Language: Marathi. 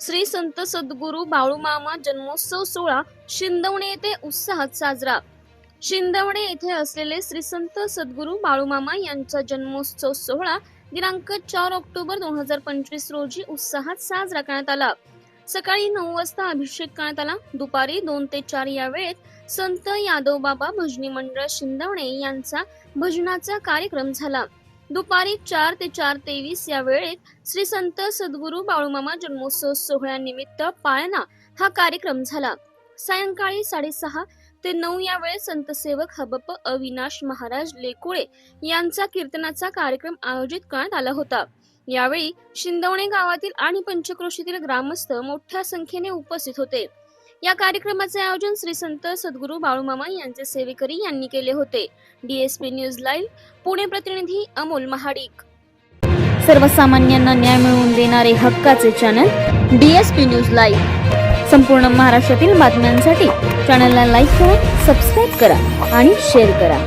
श्री संत सद्गुरू बाळूमामा जन्मोत्सव सोहळा शिंदवणे येथे उत्साहात साजरा. शिंदवणे येथे असलेले श्री संत सद्गुरू बाळूमामा यांचा जन्मोत्सव सोहळा दिनांक चार ऑक्टोबर दोन हजार पंचवीस रोजी उत्साहात साजरा करण्यात आला. सकाळी नऊ वाजता अभिषेक करण्यात आला. दुपारी दोन ते चार या वेळेत संत यादव बाबा भजनी मंडळ शिंदवणे यांचा भजनाचा कार्यक्रम झाला. दुपारी चार ते चार तेवीस या वेळेत श्री संत सद्गुरू बाळूमामा जन्मोत्सव सोहळ्यानिमित्त पाळणा हा कार्यक्रम झाला. सायंकाळी साडेसहा ते नऊ या वेळेत संतसेवक हबप अविनाश महाराज लेकुळे यांचा कीर्तनाचा कार्यक्रम आयोजित करण्यात आला होता. यावेळी शिंदवणे गावातील आणि पंचक्रोशीतील ग्रामस्थ मोठ्या संख्येने उपस्थित होते. या कार्यक्रमाचे आयोजन श्री संत सद्गुरू बाळूमामा यांचे सेवेकरी यांनी केले होते. डीएसपी न्यूज लाईव्ह पुणे प्रतिनिधी अमोल महाडिक. सर्वसामान्यांना न्याय मिळवून देणारे हक्काचे चॅनल डीएसपी न्यूज लाईव्ह संपूर्ण महाराष्ट्रातील बातम्यांसाठी चॅनलला लाईक करा सबस्क्राईब करा आणि शेअर करा.